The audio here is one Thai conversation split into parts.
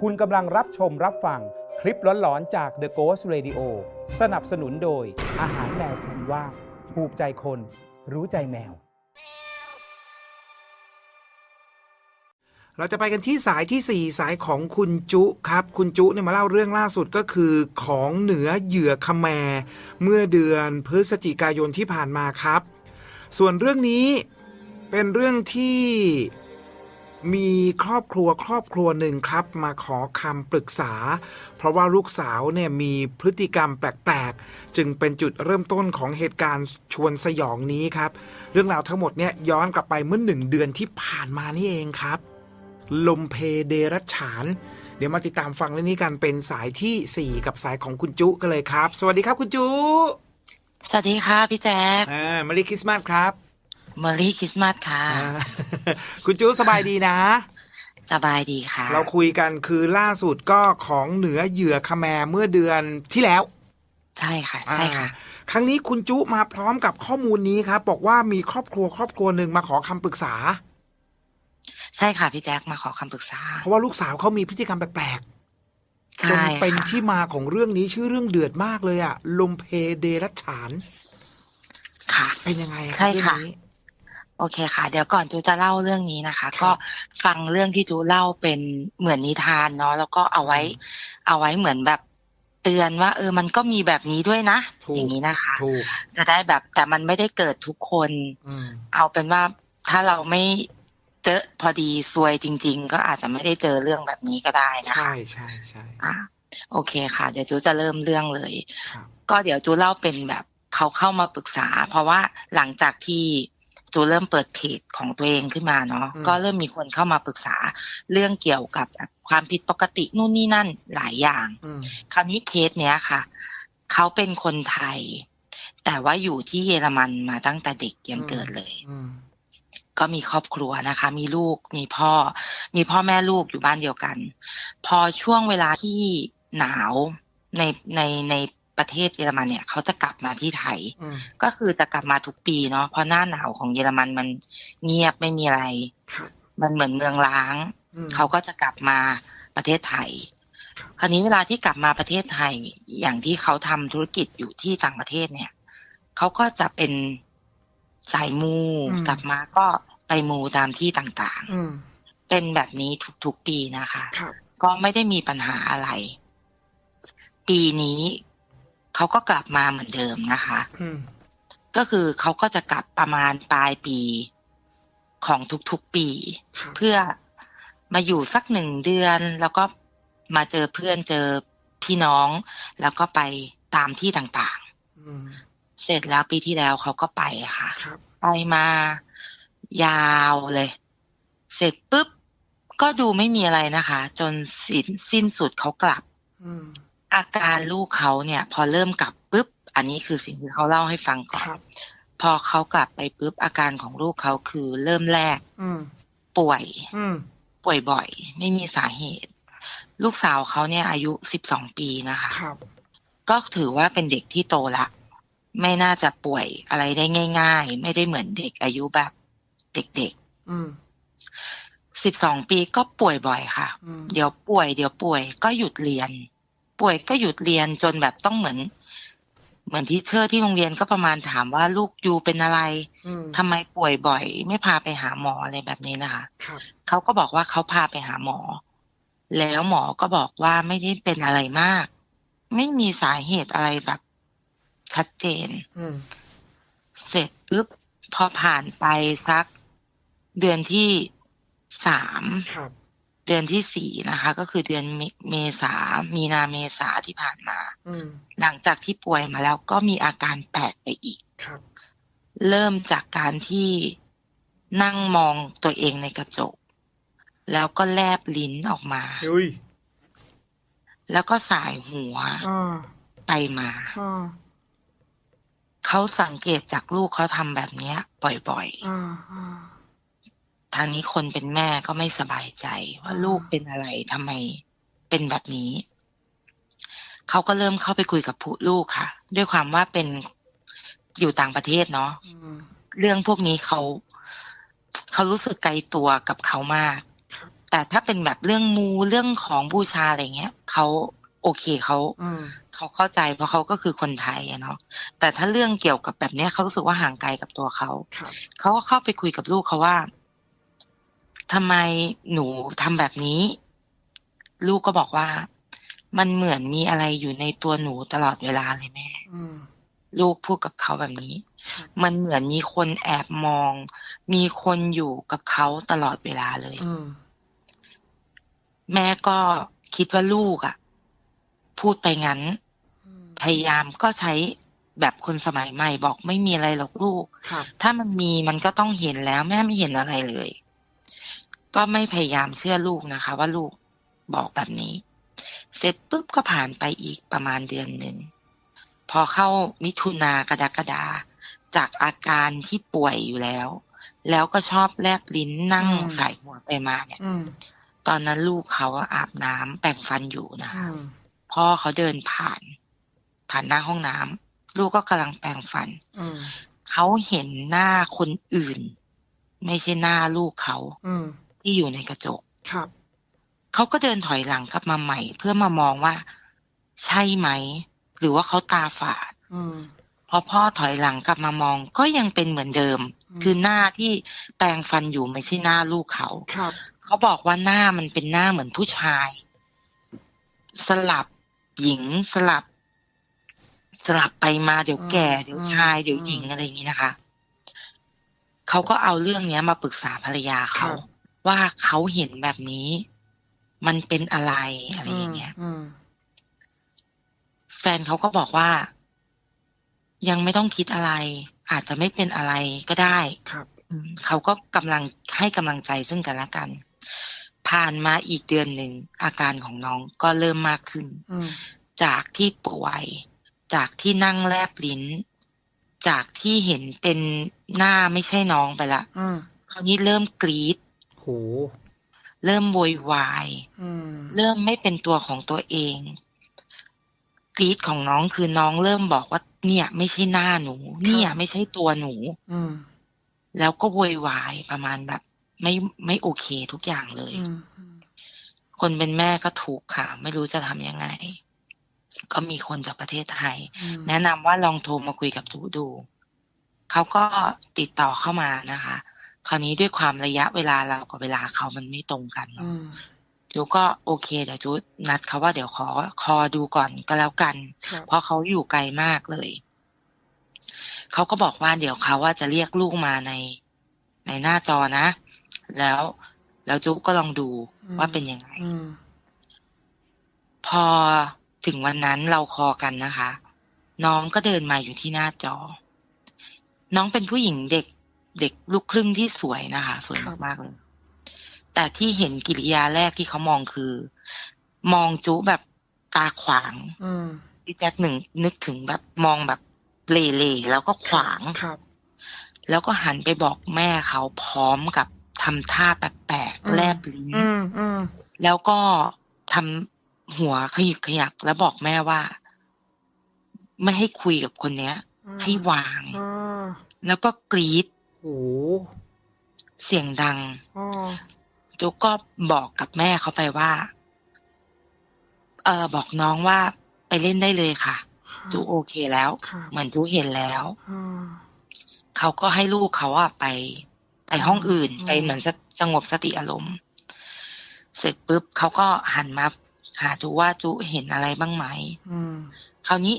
คุณกำลังรับชมรับฟังคลิปหลอนๆจาก The Ghost Radio สนับสนุนโดย อาหารแมวคุณว่าถูกใจคน รู้ใจแมว เราจะไปกันที่สายที่ 4 สายของคุณจุครับ คุณจุเนี่ยมาเล่าเรื่องล่าสุดก็คือของเหนือเหยื่อขแมรเมื่อเดือนพฤศจิกายนที่ผ่านมาครับ ส่วนเรื่องนี้เป็นเรื่องที่ มีครอบครัวครอบครัวหนึ่งครับ มาขอคำปรึกษา เพราะว่าลูกสาวเนี่ยมีพฤติกรรมแปลกๆ จึงเป็นจุดเริ่มต้นของเหตุการณ์ชวนสยองนี้ครับ เรื่องราวทั้งหมดเนี่ยย้อนกลับไปเมื่อหนึ่งเดือนที่ผ่านมานี่เองครับ ลมเพเดรัจฉาน เดี๋ยวมาติดตามฟังเรื่องนี้กันเป็นสายทีสี่4 กับสายของคุณจุกันเลยครับ สวัสดีครับคุณจุ สวัสดีค่ะพี่แจ๊คอ่ามารีคริสต์มาสครับ มอรี่คริสต์มาสค่ะ อ่า คุณจุสบายดีนะ สบายดีค่ะ เราคุยกันคือล่าสุดก็ของเหนือเหยื่อขแมรเมื่อเดือนที่แล้วใช่ค่ะ ใช่ค่ะ อ่าครั้งนี้คุณจุมาพร้อมกับข้อมูลนี้ครับ บอกว่ามีครอบครัวครอบครัวหนึ่งมาขอคำปรึกษา ใช่ค่ะพี่แจ๊คมาขอคำปรึกษาเพราะว่าลูกสาวเขามีพฤติกรรมแปลกๆจใช่นเป็นค่ะที่มาของเรื่องนี้ชื่อเรื่องเดือดมากเลยอะลมเพเดรัจฉานค่ะ เป็นยังไงรับใช่ค่ะ เรื่องนี้ โอเคค่ะ เดี๋ยวก่อนจูจะเล่าเรื่องนี้นะคะครับก็ฟังเรื่องที่จูเล่าเป็นเหมือนนิทานเนาะแล้วก็เอาไว้ เอาไว้เหมือนแบบเตือนว่า เออมันก็มีแบบนี้ด้วยนะถูกอย่างนี้นะคะถูกจะได้แบบแต่มันไม่ได้เกิดทุกคนอืมเอาเป็นว่าถ้าเราไม่เจอพอดีซวยจริง ๆ ก็อาจจะไม่ได้เจอเรื่องแบบนี้ก็ได้นะคะใช่ใช่ใช่อะโอเคค่ะ เดี๋ยวจูจะเริ่มเรื่องเลยครับก็เดี๋ยวจูเล่าเป็นแบบเขาเข้ามาปรึกษา เพราะว่าหลังจากที่ จูเริ่มเปิดเพจของตัวเองขึ้นมาเนาะก็เริ่มมีคนเข้ามาปรึกษาเรื่องเกี่ยวกับแบบความผิดปกตินู่นนี่นั่นหลายอย่างอืมคราวนี้เคสเนี้ยค่ะ เขาเป็นคนไทย แต่ว่าอยู่ที่เยอรมันมาตั้งแต่เด็กยันเกิดเลยอืมก็มีครอบครัวนะคะ มีลูกมีพ่อ มีพ่อแม่ลูกอยู่บ้านเดียวกัน พอช่วงเวลาที่หนาวในในใน ประเทศเยอรมันเนี่ยเขาจะกลับมาที่ไทยอืมก็คือจะกลับมาทุกปีเนาะเพราะหน้าหนาวของเยอรมันมันเงียบไม่มีอะไรครับมันเหมือนเมืองล้างอืมเขาก็จะกลับมาประเทศไทยครับคราวนี้เวลาที่กลับมาประเทศไทย อย่างที่เขาทำธุรกิจอยู่ที่ต่างประเทศเนี่ยเขาก็จะเป็นสายมูอืมกลับมาก็ไปมูตามที่ต่างอืมๆเป็นแบบนี้ทุกๆปีนะคะครับก็ไม่ได้มีปัญหาอะไร ปีนี้ เขาก็กลับมาเหมือนเดิมนะคะอืมก็คือเขาก็จะกลับประมาณปลายปีของทุกๆปีครับเพื่อมาอยู่สักหนึ่งเดือน แล้วก็มาเจอเพื่อนเจอพี่น้อง แล้วก็ไปตามที่ต่างอืมๆเสร็จแล้วปีที่แล้วเขาก็ไปค่ะครับไปมายาวเลย เสร็จปุ๊บก็ดูไม่มีอะไรนะคะ จนสิ้นสิ้นสุดเขากลับ อืมอาการลูกเขาเนี่ย พอเริ่มกลับปุ๊บ อันนี้คือสิ่งที่เขาเล่าให้ฟังก่อคนรับพอเขากลับไปปุ๊บอาการของลูกเขาคือเริ่มแรกอืมป่วยอืมป่วยบ่อย ไม่มีสาเหตุ ลูกสาวเขาเนี่ย อายุสิบสองปีนะคะครับก็ถือว่าเป็นเด็กที่โตละ ไม่น่าจะป่วยอะไรได้ง่าย ๆ ไม่ได้เหมือนเด็กอายุแบบเด็กอืมๆสิบสองปีก็ป่วยบ่อยค่ะอืมเดี๋ยวป่วย เดี๋ยวป่วยก็หยุดเรียน ป่วยก็หยุดเรียนจนแบบต้องเหมือน เหมือนที่เชอร์ที่โรงเรียนก็ประมาณถามว่าลูกยูเป็นอะไรอืมทำไมป่วยบ่อย ไม่พาไปหาหมออะไรแบบนี้นะคะครับเขาก็บอกว่าเขาพาไปหาหมอ แล้วหมอก็บอกว่าไม่ได้เป็นอะไรมาก ไม่มีสาเหตุอะไรแบบชัดเจนอืมเสร็จปุ๊บพอผ่านไปสักเดือนที่สามครับ เดือนที่สี่นะคะ ก็คือเดือนเมเมษา มีนาเมษาที่ผ่านมาอืมหลังจากที่ป่วยมาแล้วก็มีอาการแปลกไปอีกครับเริ่มจากการที่นั่งมองตัวเองในกระจก แล้วก็แลบลิ้นออกมาเฮ้ยแล้วก็สายหัวอ่าไปมาอ่าเขาสังเกตจากลูกเขาทำแบบเนี้ยบ่อยอ่าอ่าๆ ทางนี้คนเป็นแม่ก็ไม่สบายใจว่าอ่าลูกเป็นอะไรทำไมเป็นแบบนี้ เขาก็เริ่มเข้าไปคุยกับผู้ลูกค่ะ ด้วยความว่าเป็นอยู่ต่างประเทศเนาะอืมเรื่องพวกนี้เขาเขารู้สึกไกลตัวกับเขามากครับแต่ถ้าเป็นแบบเรื่องมูเรื่องของบูชาอะไรเงี้ยเขาโอเคเขาอืมเขาเข้าใจเพราะเขาก็คือคนไทยอะเนาะแต่ถ้าเรื่องเกี่ยวกับแบบเนี้ยเขารู้สึกว่าห่างไกลกับตัวเขาครับเขาก็เข้าไปคุยกับลูกเขาว่า ทำไมหนูทำแบบนี้ ลูกก็บอกว่า มันเหมือนมีอะไรอยู่ในตัวหนูตลอดเวลาเลยแม่อืมลูกพูดกับเขาแบบนี้ครับมันเหมือนมีคนแอบมอง มีคนอยู่กับเขาตลอดเวลาเลยอืมแม่ก็คิดว่าลูกอะ่ะ พูดไปงั้นอืมพยายามก็ใช้แบบคนสมัยใหม่บอกไม่มีอะไรหรอกลูกครับถ้ามันมีมันก็ต้องเห็นแล้ว แม่ไม่เห็นอะไรเลย ก็ไม่พยายามเชื่อลูกนะคะ ว่าลูกบอกแบบนี้ เสร็จปุ๊บก็ผ่านไปอีกประมาณเดือนหนึ่ง พอเข้ามิถุนากรกฎาจากอาการที่ป่วยอยู่แล้ว แล้วก็ชอบแลบลิ้นนั่งสายหัวไปมาเนี่ยอืมตอนนั้นลูกเขาอะอาบน้ำแปรงฟันอยู่นะอืคะมพ่อเขาเดินผ่าน ผ่านหน้าห้องน้ำลูกก็กำลังแปรงฟันอืมเขาเห็นหน้าคนอื่น ไม่ใช่หน้าลูกเขาอืม ที่อยู่ในกระจกครับเขาก็เดินถอยหลังกลับมาใหม่ เพื่อมามองว่า ใช่ไหม หรือว่าเขาตาฝาดอืมพอพ่อถอยหลังกลับมามองก็ยังเป็นเหมือนเดิมอืมคือหน้าที่แปรงฟันอยู่ไม่ใช่หน้าลูกเขาครับเขาบอกว่าหน้ามันเป็นหน้าเหมือนผู้ชาย สลับหญิงสลับ สลับไปมาเดี๋ยวแก่อืมเดี๋ยวชายอืมเดี๋ยวหญิงอะไรอย่างนี้นะคะเขาก็เอาเรื่องเนี้ยมาปรึกษาภรรยาเขาครับ ว่าเขาเห็นแบบนี้ มันเป็นอะไรอะไรอย่างเงี้ยอืมแฟนเขาก็บอกว่า ยังไม่ต้องคิดอะไร อาจจะไม่เป็นอะไรก็ได้ครับอืมเขาก็กำลังให้กำลังใจซึ่งกันและกัน ผ่านมาอีกเดือนหนึ่งอาการของน้องก็เริ่มมากขึ้นอืมจากที่ป่วย จากที่นั่งแลบลิ้น จากที่เห็นเป็นหน้าไม่ใช่น้องไปละอืมคราวนี้เริ่มกรีด โหเริ่มโวยวายอืมเริ่มไม่เป็นตัวของตัวเองกรีดของน้องคือน้องเริ่มบอกว่า เนี่ย ไม่ใช่หน้าหนู เนี่ย ไม่ใช่ตัวหนูอืมแล้วก็โวยวายประมาณแบบ ไม่ไม่โอเคทุกอย่างเลยอืมอืมคนเป็นแม่ก็ถูกข์ค่ะ ไม่รู้จะทำยังไง ก็มีคนจากประเทศไทยอืมแนะนำว่าลองโทรมาคุยกับจูดู เขาก็ติดต่อเข้ามานะคะ คราวนี้ด้วยความระยะเวลาเรากับเวลาเขามันไม่ตรงกันเนอือะมจูก็โอเคเดี๋ยวจูนัดเขาว่าเดี๋ยวขอคอดูก่อนก็แล้วกันครับเพราะเขาอยู่ไกลมากเลย เขาก็บอกว่าเดี๋ยวเขาว่าจะเรียกลูกมาในในหน้าจอนะ แล้วแล้วจุก็ลองดูว่าเป็นยังไงอืมพอถึงวันนั้นเราคอกันนะคะ น้องก็เดินมาอยู่ที่หน้าจอ น้องเป็นผู้หญิงเด็ก เด็กลูกครึ่งที่สวยนะคะ สวยมากๆเลย แต่ที่เห็นกิริยาแรกที่เขามองคือ มองจุแบบตาขวางอืมพี่แจ็คหนึ่งนึกถึงแบบมองแบบเล่ๆแล้วก็ขวางครับ แล้วก็หันไปบอกแม่เขาพร้อมกับทำท่าแปลกอืๆมแลบลิ้นอืมอืมแล้วก็ทำหัวขยิกขยักแล้วบอกแม่ว่า ไม่ให้คุยกับคนเนี้ย ให้วางอ่าแล้วก็กรีด โอ้เสียงดังอ๋อจุกก็บอกกับแม่เขาไปว่า เออบอกน้องว่าไปเล่นได้เลยค่ะครับจุโอเคแล้วครับเหมือนจุเห็นแล้วอ่าเขาก็ให้ลูกเขาอะไป ไปห้องอื่นอืมไปเหมือนสสงบสติอารมณ์ เสร็จปุ๊บเขาก็หันมาหาจุว่าจุเห็นอะไรบ้างไหมอืมคราวนี้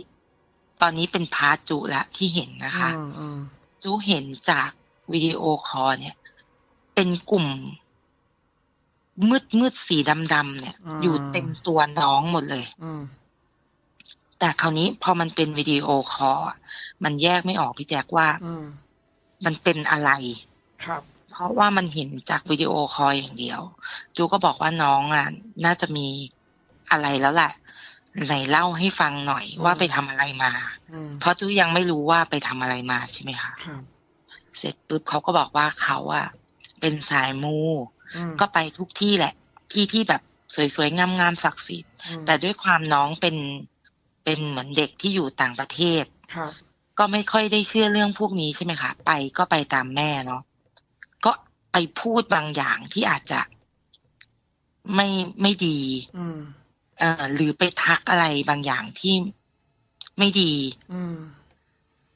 ตอนนี้เป็นพาร์ทจุละที่เห็นนะคะอืมอืมจูเห็นจาก วิดีโอคอลเนี่ย เป็นกลุ่ม มืดมืดสีดำดำๆเนี่ย อยู่เต็มตัวน้องหมดเลยอืมแต่คราวนี้พอมันเป็นวิดีโอคอลอะมันแยกไม่ออกพี่แจ็คว่าอืมมันเป็นอะไร ครับ เพราะว่ามันเห็นจากวิดีโอคอลอย่างเดียว จูก็บอกว่าน้องอะน่าจะมีอะไรแล้วแหละไหนเล่าให้ฟังหน่อยว่าไปทำอะไรมาอืมเพราะจูยังไม่รู้ว่าไปทำอะไรมาใช่ไหมคะครับ เสร็จปุ๊บเขาก็บอกว่าเขาอะเป็นสายมูอืมก็ไปทุกที่แหละ ที่ที่แบบสวยๆงามๆศักดิ์สิทธิ์อืมแต่ด้วยความน้องเป็นเป็นเหมือนเด็กที่อยู่ต่างประเทศครับก็ไม่ค่อยได้เชื่อเรื่องพวกนี้ใช่ไหมคะไปก็ไปตามแม่เนาะก็ไปพูดบางอย่างที่อาจจะไม่ไม่ดีอืมเอ่อหรือไปทักอะไรบางอย่างที่ไม่ดีอืม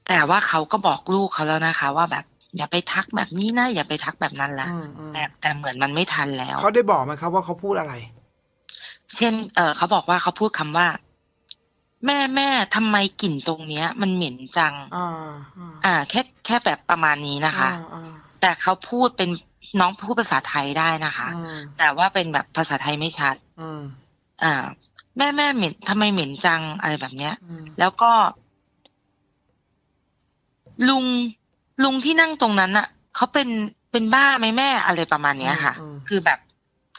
แต่ว่าเขาก็บอกลูกเขาแล้วนะคะ ว่าแบบ อย่าไปทักแบบนี้นะอย่าไปทักแบบนั้นละอืมอืมแต่แต่เหมือนมันไม่ทันแล้วเขาได้บอกไหมครับว่าเขาพูดอะไร เช่น เออเขาบอกว่าเขาพูดคำว่า แม่แม่ทำไมกลิ่นตรงเนี้ย มันเหม็นจังอ่าอ่าอ่าแค่แค่แบบประมาณนี้นะคะอ่าอ่าแต่เขาพูดเป็นน้องพูดภาษาไทยได้นะคะอืมแต่ว่าเป็นแบบภาษาไทยไม่ชัดอืมอ่า แม่แม่เหม็นทำไมเหม็นจังอะไรแบบเนี้ยอืมแล้วก็ ลุง ลุงที่นั่งตรงนั้นอะเขาเป็นเป็นบ้าไหมแม่อะไรประมาณเนี้ยค่ะอืมคือแบบ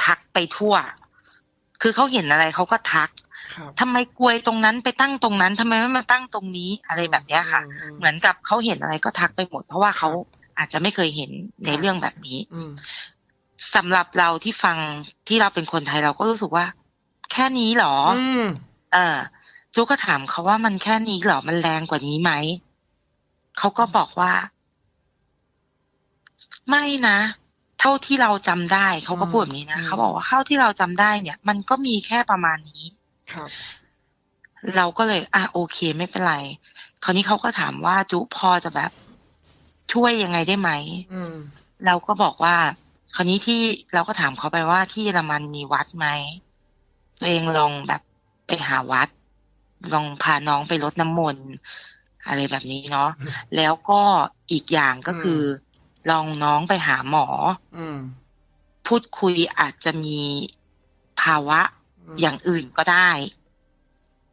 ทักไปทั่ว คือเขาเห็นอะไรเขาก็ทักครับทำไมกลวยตรงนั้นไปตั้งตรงนั้นทำไมไม่มาตั้งตรงนี้อะไรแบบเนี้ยค่ะอืมเหมือนกับเขาเห็นอะไรก็ทักไปหมด เพราะว่าเขาอาจจะไม่เคยเห็นในครับเรื่องแบบนี้อืมสำหรับเราที่ฟังที่เราเป็นคนไทยเราก็รู้สึกว่า แค่นี้เหรออืมเออจูก็ถามเขาว่ามันแค่นี้เหรอมันแรงกว่านี้ไหมเขาก็บอกว่า ไม่นะ เท่าที่เราจำได้เขาก็พูดแบบนี้นะอืมเขาบอกว่าเท่าที่เราจำได้เนี่ย มันก็มีแค่ประมาณนี้ครับ เราก็เลย อะโอเคไม่เป็นไร คราวนี้เขาก็ถามว่าจุพอจะแบบ ช่วยยังไงได้ไหมอืมเราก็บอกว่า คราวนี้ที่เราก็ถามเขาไปว่าที่เยอรมันมีวัดไหมตัวเองลองแบบไปหาวัด ลองพาน้องไปรดน้ำมนต์อะไรแบบนี้เนาะแล้วก็อีกอย่างก็คือ ลองน้องไปหาหมอ อืมพูดคุยอาจจะมีภาวะมอย่างอื่นก็ได้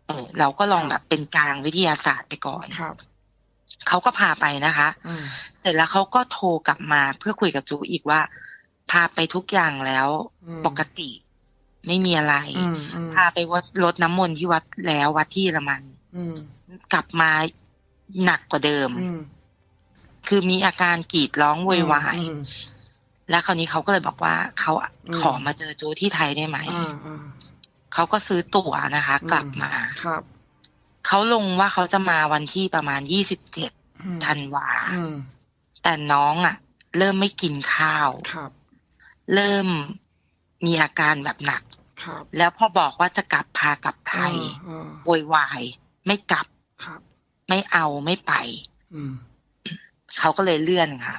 เออ เราก็ลองแบบเป็นกลางวิทยาศาสตร์ไปก่อนครับเขาก็พาไปนะคะอืมเสร็จแล้วเขาก็โทรกลับมาเพื่อคุยกับจูอีกว่า พาไปทุกอย่างแล้วอืมปกติ ไม่มีอะไรอืมอืมพาไปวัดรดน้ำมนต์ที่วัดแล้ววัดที่เยอรมันอืมกลับมาหนักกว่าเดิมอืม คือมีอาการกรีดร้องโวยวายอืมแล้วคราวนี้เขาก็เลยบอกว่าเขาอืมขอมาเจอจูที่ไทยได้ไหมอ่าอ่าเขาก็ซื้อตั๋วนะคะ กลับมา ครับ เขาลงว่าเขาจะมาวันที่ประมาณยี่สิบเจ็ดอืมธันวาอืมแต่น้องอะ เริ่มไม่กินข้าวครับ เริ่มมีอาการแบบหนัก ครับ แล้วพอบอกว่าจะกลับพากลับไทยอ่าโวยวาย ไม่กลับ ครับ ไม่เอาไม่ไป อืม เขาก็เลยเลื่อนค่ะ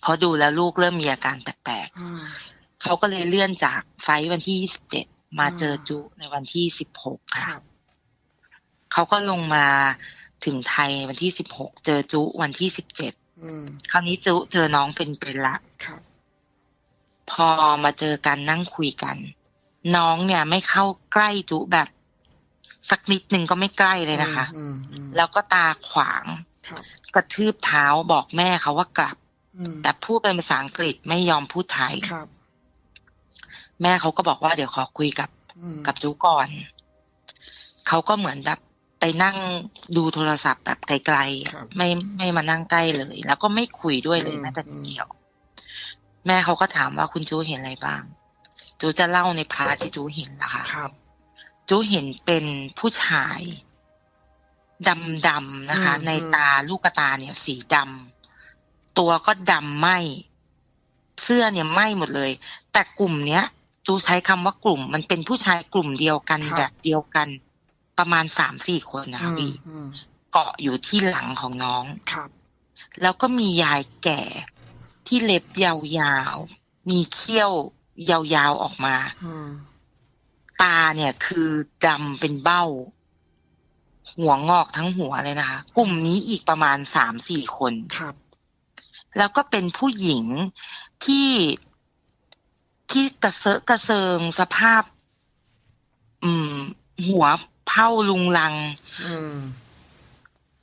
เพราะดูแล้วลูกเริ่มมีอาการแปลกอ่าๆเขาก็เลยเลื่อนจากไฟล์วันที่27มาอืมเจอจุในวันที่16คค่ะรับเขาก็ลงมาถึงไทยวันที่16เจอจุวันที่17อืมคราวนี้จุเจอน้องเป็นเป็นๆละครับพอมาเจอกันนั่งคุยกัน น้องเนี่ยไม่เข้าใกล้จุแบบสักนิดนึงก็ไม่ใกล้เลยนะคะอืมอืมแล้วก็ตาขวางครับ กระทืบเท้าบอกแม่เขาว่ากลับอืมแต่พูดเป็นภาษาอังกฤษไม่ยอมพูดไทยครับ แม่เขาก็บอกว่าเดี๋ยวขอคุยกับอืมกับจูก่อน เขาก็เหมือนแบบไปนั่งดูโทรศัพท์แบบไกลๆอะครับไม่ไม่มานั่งใกล้เลย แล้วก็ไม่คุยด้วยเลยอืมแม้แต่นิดเดียว แม่เขาก็ถามว่าคุณจูเห็นอะไรบ้าง จูจะเล่าในพาร์ทที่จูเห็นนะคะครับจูเห็นเป็นผู้ชาย ดำๆนะคะอืมในตาลูกตาเนี่ย สีดำตัวก็ดำไหมเสื้อเนี่ยไหมหมดเลย แต่กลุ่มเนี้ยจูใช้คำว่ากลุ่ม มันเป็นผู้ชายกลุ่มเดียวกันครับแบบเดียวกัน ประมาณสามสี่คนนะอืคะมพี่อืมเกาะอยู่ที่หลังของน้องครับ แล้วก็มียายแก่ที่เล็บยาวๆ มีเขี้ยวยาวๆออกมาอืมตาเนี่ยคือดำเป็นเบ้า หัวงอกทั้งหัวเลยนะคะ กลุ่มนี้อีกประมาณสามสี่คน ครับ แล้วก็เป็นผู้หญิงที่ที่กระเซอะกระเซิงสภาพ อืม หัวเผ้าลุงลัง อืม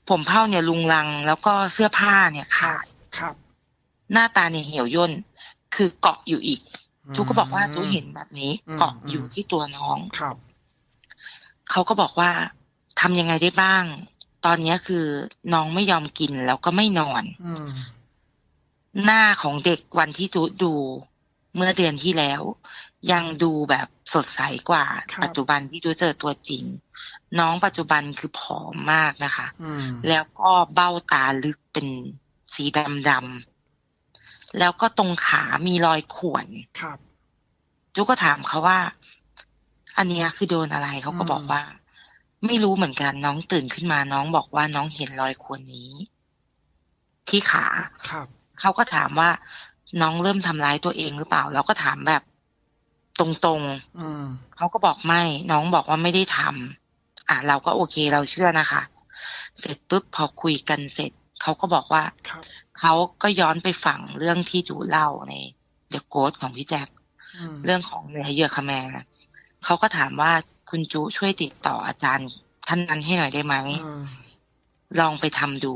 ผมเผ้าเนี่ยลุงลัง แล้วก็เสื้อผ้าเนี่ยขาดครับ หน้าตาเนี่ยเหี่ยวย่น คือเกาะอยู่อีกจูก็บอกว่าจูเห็นแบบนี้อืมเกาะอยู่ที่ตัวน้องครับเขาก็บอกว่า ทำยังไงได้บ้าง ตอนเนี้ยคือน้องไม่ยอมกินแล้วก็ไม่นอนอืมหน้าของเด็กวันที่จูดู เมื่อเดือนที่แล้ว ยังดูแบบสดใสกว่าครับปัจจุบันที่จูเจอตัวจริง น้องปัจจุบันคือผอมมากนะคะอืมแล้วก็เบ้าตาลึกเป็นสีดำดำๆแล้วก็ตรงขามีรอยข่วนครับจุก็ถามเขาว่า อันเนี้ยคือโดนอะไรเขาก็อืมบอกว่า ไม่รู้เหมือนกันน้องตื่นขึ้นมาน้องบอกว่าน้องเห็นรอยข่วนนี้ ที่ขาครับเขาก็ถามว่า น้องเริ่มทำร้ายตัวเองหรือเปล่า เราก็ถามแบบ ตรงๆอืมเขาก็บอกไม่ น้องบอกว่าไม่ได้ทำอะเราก็โอเคเราเชื่อนะคะ เสร็จปุ๊บพอคุยกันเสร็จเขาก็บอกว่าครับเขาก็ย้อนไปฟังเรื่องที่จูเล่าในเดอะโกสของพี่แจ็คอืมเรื่องของเนื้อเยื่อขแมรเขาก็ถามว่า คุณจูช่วยติดต่ออาจารย์ท่านนั้นให้หน่อยได้ไหมอืมลองไปทำดู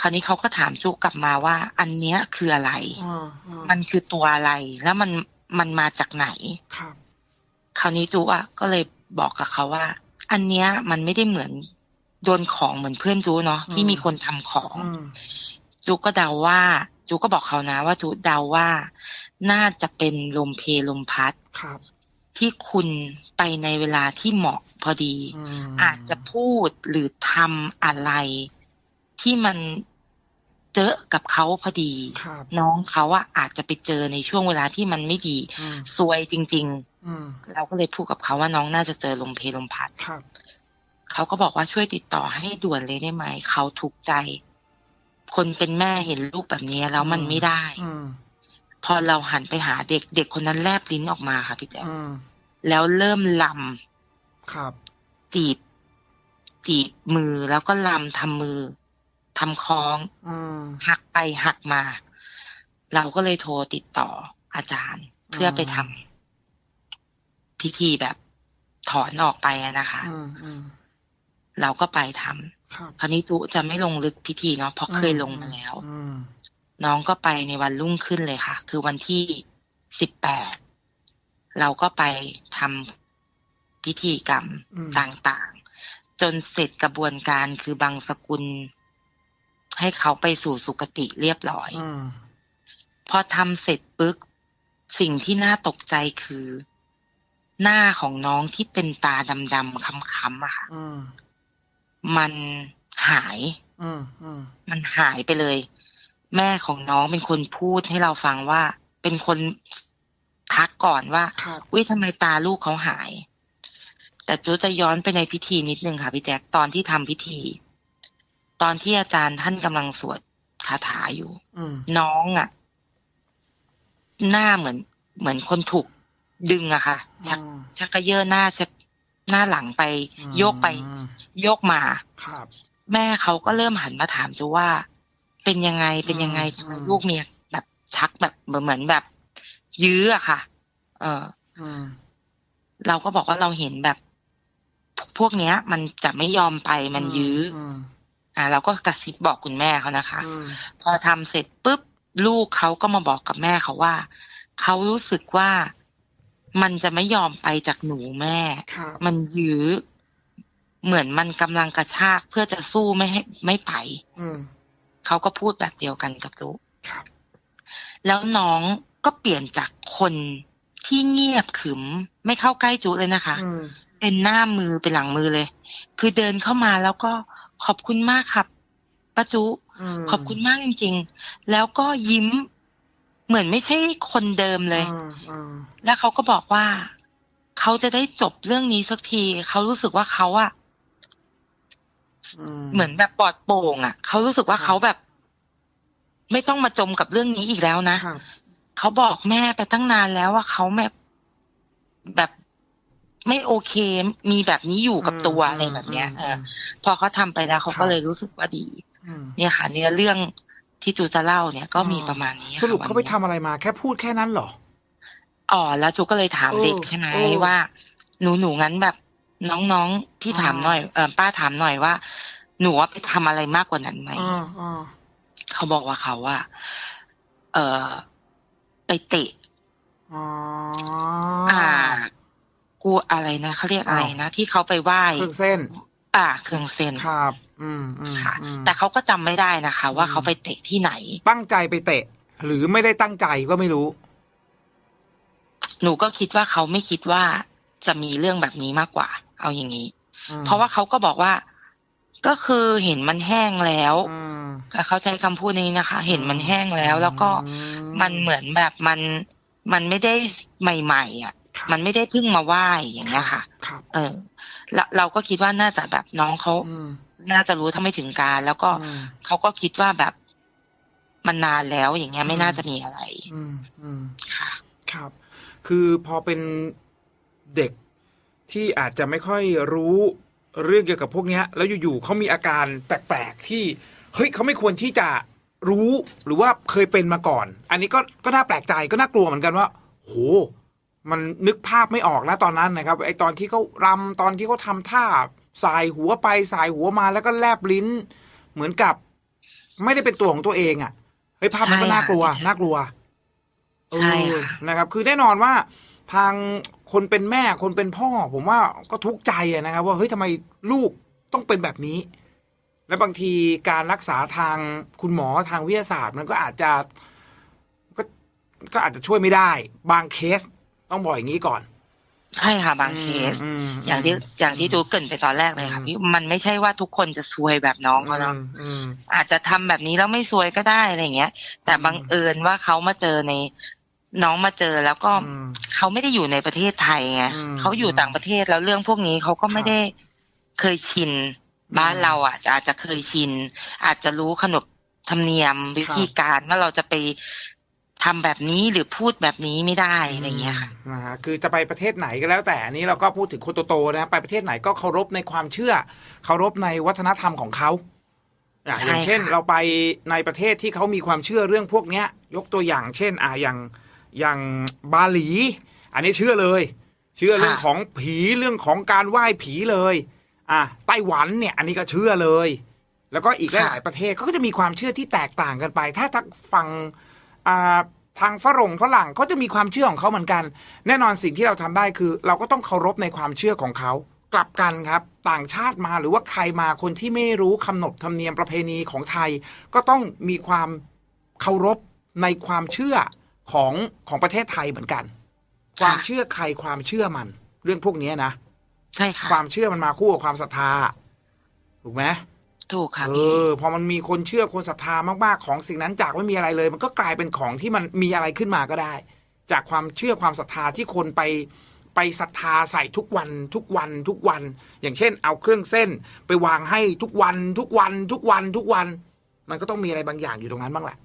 คราวนี้เขาก็ถามจูกลับมาว่า อันเนี้ยคืออะไรอืมอืมมันคือตัวอะไร แล้วมันมันมาจากไหนครับคราวนี้จูอะก็เลยบอกกับเขาว่า อันเนี้ยมันไม่ได้เหมือนโดนของเหมือนเพื่อนจูเนาะที่มีคนทำของอืมจูก็เดาว่า จูก็บอกเขานะ ว่าจูเดาว่า น่าจะเป็นลมเพลลมพัดครับ ที่คุณไปในเวลาที่เหมาะพอดีอืมอาจจะพูดหรือทำอะไร ที่มันเจอกับเขาพอดีครับน้องเขาอะอาจจะไปเจอในช่วงเวลาที่มันไม่ดีอืมซวยจริงอืมๆเราก็เลยพูดกับเขาว่าน้องน่าจะเจอลมเพลลมพัดครับเขาก็บอกว่าช่วยติดต่อให้ด่วนเลยได้ไหม เขาทุกข์ใจ คนเป็นแม่เห็นลูกแบบนี้แล้วมันไม่ได้อืม พอเราหันไปหาเด็กเด็กคนนั้นแลบลิ้นออกมาค่ะพี่แจ๊คอืมแล้วเริ่มลครับำจีบ จีบมือแล้วก็ลำทำมือทำคล้องอืมหักไปหักมา เราก็เลยโทรติดต่ออาจารย์ เพื่อไปทำพิธีแบบถอนออกไปอะนะคะอืมอืมเราก็ไปทำครับคราวนี้จุจะไม่ลงลึกพิธีเนาะเพราะเคยลงมาแล้วอืม น้องก็ไปในวันรุ่งขึ้นเลยค่ะ คือวันที่สิบแปดเราก็ไปทำพิธีกรรมอืมต่างๆ จนเสร็จกระบวนการคือบางสกุล ให้เขาไปสู่สุคติเรียบร้อยอืมพอทำเสร็จปึ๊กสิ่งที่น่าตกใจคือ หน้าของน้องที่เป็นตาดำๆค้ำๆอะค่ะอืมมันหายอืมอืมมันหายไปเลย แม่ของน้องเป็นคนพูดให้เราฟังว่า เป็นคนทักก่อนว่าครับอุ้ยทำไมตาลูกเขาหาย แต่จูจะย้อนไปในพิธีนิดนึงค่ะพี่แจ๊คตอนที่ทำพิธี ตอนที่อาจารย์ท่านกำลังสวดคาถาอยู่อืมน้องอะ่ะ หน้าเหมือน เหมือนคนถูกดึงอะค่ะ ชักอืมชักกระเยอะหน้าชักหน้าหลังไป โยกไปอืมโยกมาครับ แม่เขาก็เริ่มหันมาถามจูว่า เป็นยังไงเป็นยังไงอืมทำไมอืมลูกเมียแบบชักแบบเหมือนเหมือนแบบ ยื้ออะค่ะ เอออืมเราก็บอกว่าเราเห็นแบบ พวกเนี้ย มันจะไม่ยอมไปมันยื้ออืมอ่า เราก็กระซิบบอกคุณแม่เขานะคะอืมพอทำเสร็จปุ๊บลูกเขาก็มาบอกกับแม่เขาว่าเขารู้สึกว่ามันจะไม่ยอมไปจากหนูแม่ครับมันยื้อ เหมือนมันกำลังกระชากเพื่อจะสู้ไม่ให้ไม่ไปอืม เขาก็พูดแบบเดียวกันกับลูกครับแล้วน้องก็เปลี่ยนจากคนที่เงียบขรึมไม่เข้าใกล้จุเลยนะคะอืมเป็นหน้ามือเป็นหลังมือเลย คือเดินเข้ามาแล้วก็ขอบคุณมากครับป้าจุมขอบคุณมากจริง ๆ แล้วก็ยิ้มเหมือนไม่ใช่คนเดิมเลยอืมอืมแล้วเขาก็บอกว่า เขาจะได้จบเรื่องนี้สักที เขารู้สึกว่าเขาอะอืม เหมือนแบบปลอดโปร่งอะเขารู้สึกว่าครับเขาแบบ ไม่ต้องมาจมกับเรื่องนี้อีกแล้วนะครับเขาบอกแม่ไปตั้งนานแล้วว่าเขาแบบแบบไม่โอเค มีแบบนี้อยู่กับตัวอะไรแบบเนี้ยเออพอเขาทำไปแล้วเขาครัก็บเลยรู้สึกว่าดีอืมเนี่ยค่ะ เนื้อเรื่องที่จูจะเล่าเนี่ย ก็มีประมาณนี้สรุปค่ะเขาไปวันนี้ทำอะไรมา แค่พูดแค่นั้นเหรออ๋อแล้วจูก็เลยถามเออเด็กใช่ไหมเออว่า หนูหนูงั้นแบบ น้องๆพี่ถามอ่าหน่อยเออป้าถามหน่อยว่า หนูว่าไปทำอะไรมากกว่านั้นไหมอ่าอ่าเขาบอกว่าเขาว่า เออไปเตะอ๋ออ่า กูอะไรนะเขาเรียกอะไรอ้าวนะที่เขาไปไหว้เครื่องเส้น อ่าเครื่องเส้นครับ อืมอืมค่ะอืมแต่เขาก็จำไม่ได้นะคะ ว่าอืมเขาไปเตะที่ไหน ตั้งใจไปเตะ หรือไม่ได้ตั้งใจก็ไม่รู้ หนูก็คิดว่าเขาไม่คิดว่าจะมีเรื่องแบบนี้มากกว่า เอาอย่างนี้อืมเพราะว่าเขาก็บอกว่า ก็คือเห็นมันแห้งแล้วอืมแต่เขาใช้คำพูดนี้นะคะ เห็นมันแห้งแล้ว แล้วก็อืมันเหมือนแบบมันมันไม่ได้ใหม่ ๆ อะครับมันไม่ได้เพิ่งมาไหว้อย่างเงี้ยค่ะครับเออแล้วเราก็คิดว่าน่าจะแบบน้องเขาอืมน่าจะรู้ถ้าไม่ถึงการ แล้วก็อืมเขาก็คิดว่าแบบมันนานแล้วอย่างเงี้ยไม่อืมน่าจะมีอะไรอืมอืมค่ะ ครับ คือพอเป็นเด็ก ที่อาจจะไม่ค่อยรู้เรื่องเกี่ยวกับพวกเนี้ยแล้วอยู่ๆเขามีอาการแปลกๆที่เฮ้ยเขาไม่ควรที่จะรู้หรือว่าเคยเป็นมาก่อน อันนี้ก็ก็น่าแปลกใจก็น่ากลัวเหมือนกันว่า โห มันนึกภาพไม่ออกนะตอนนั้นนะครับไอตอนที่เขารำตอนที่เขาทำท่าสายหัวไปสายหัวมาแล้วก็แลบลิ้น เหมือนกับ ไม่ได้เป็นตัวของตัวเองอะ่ะเฮ้ยภาพมันก็ใช่ค่ะน่ากลัวใช่น่ากลัวใช่ค่ะเออนะครับ คือแน่นอนว่า ทางคนเป็นแม่คนเป็นพ่อ ผมว่าก็ทุกข์ใจอะนะครับ ว่าเฮ้ยทำไมลูกต้องเป็นแบบนี้ และบางทีการรักษาทางคุณหมอทางวิทยาศาสตร์ มันก็อาจจะก็ก็อาจจะช่วยไม่ได้ บางเคสต้องบอกอย่างนี้ก่อน ใช่ค่ะ บางเคสอืมอย่างที่อย่างที่จูเกรินไปตอนแรกเลยค่ะพี่มันไม่ใช่ว่าทุกคนจะซวยแบบน้องเขาเนาะอืมอาจจะทำแบบนี้แล้วไม่ซวยก็ได้อะไรเงี้ย แต่อืมบังเอิญว่าเขามาเจอใน น้องมาเจอแล้วก็อืมเขาไม่ได้อยู่ในประเทศไทยไงอืมเขาอยู่ต่างประเทศแล้วเรื่องพวกนี้เขาก็ไม่ครับได้เคยชิน บ้านเราอะอาจจะเคยชิน อาจจะรู้ขนบธรรมเนียมวิธีการว่าเราจะไปทำแบบนี้หรือพูดแบบนี้ไม่ได้อะไรเงี้ยค่ะนะฮะคือจะไปประเทศไหนก็แล้วแต่อันนี้เราก็พูดถึงคนโตๆนะไปประเทศไหนก็เคารพในความเชื่อ เคารพในวัฒนธรรมของเขาอะใช่อย่างเช่นค่ะเราไปในประเทศที่เขามีความเชื่อเรื่องพวกเนี้ย ยกตัวอย่างเช่นอะอย่าง อย่างบาหลี อันนี้เชื่อเลย เชื่อเรื่องของผีเรื่องของการไหว้ผีเลย อะไต้หวันเนี่ย อันนี้ก็เชื่อเลย แล้วก็อีกหลาย ๆ ประเทศเขาก็จะมีความเชื่อที่แตกต่างกันไป ถ้าทางฝั่งอ่าทางฝรั่งฝรั่งเขาจะมีความเชื่อของเขาเหมือนกัน แน่นอนสิ่งที่เราทำได้คือ เราก็ต้องเคารพในความเชื่อของเขากลับกันครับ ต่างชาติมาหรือว่าใครมาคนที่ไม่รู้คำนบธรรมเนียมประเพณีของไทย ก็ต้องมีความเคารพในความเชื่อ ของของประเทศไทยเหมือนกัน ความเชื่อใครความเชื่อมัน เรื่องพวกนี้นะใช่ค่ะความเชื่อมันมาคู่กับความศรัทธาถูกไหมถูกค่ะเอพี่อพอมันมีคนเชื่อคนศรัทธามากๆของสิ่งนั้นจากไม่มีอะไรเลย มันก็กลายเป็นของที่มันมีอะไรขึ้นมาก็ได้ จากความเชื่อความศรัทธาที่คนไปไปศรัทธาใส่ทุกวันทุกวันทุกวัน อย่างเช่น เอาเครื่องเส้นไปวางให้ทุกวันทุกวันทุกวันทุกวัน มันก็ต้องมีอะไรบางอย่างอยู่ตรงนั้นบ้างแหละ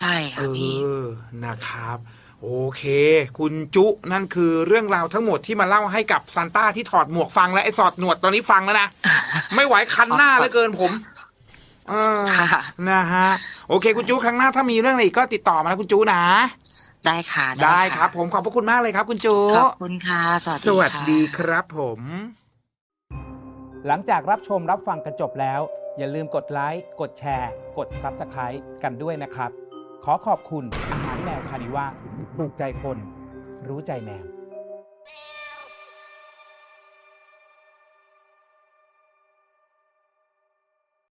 ใช่เอค่ะพี่ อนะครับ โอเค คุณจุนั่นคือเรื่องราวทั้งหมดที่มาเล่าให้กับซันต้าที่ถอดหมวกฟังและไอ้ถอดหนวดตอนนี้ฟังแล้วนะ ไม่ไหวคันหน้าเหลือเกินผมเออค่ะ นะฮะ โอเค คุณจุครั้งหน้าถ้ามีเรื่องอะไรอีกก็ติดต่อมานะคุณจุนะ ได้ค่ะได้ะครับ ผมขอบพระคุณมากเลยครับ คุณจุขอบคุณค่ะสวัสดีสวัสดีค่ะ ครับผม หลังจากรับชมรับฟังกันจบแล้ว อย่าลืมกดไลค์ กดแชร์ กด Subscribe กันด้วยนะครับ ขอขอบคุณอาหารแมวคานิว่าถูกใจคน รู้ใจแมว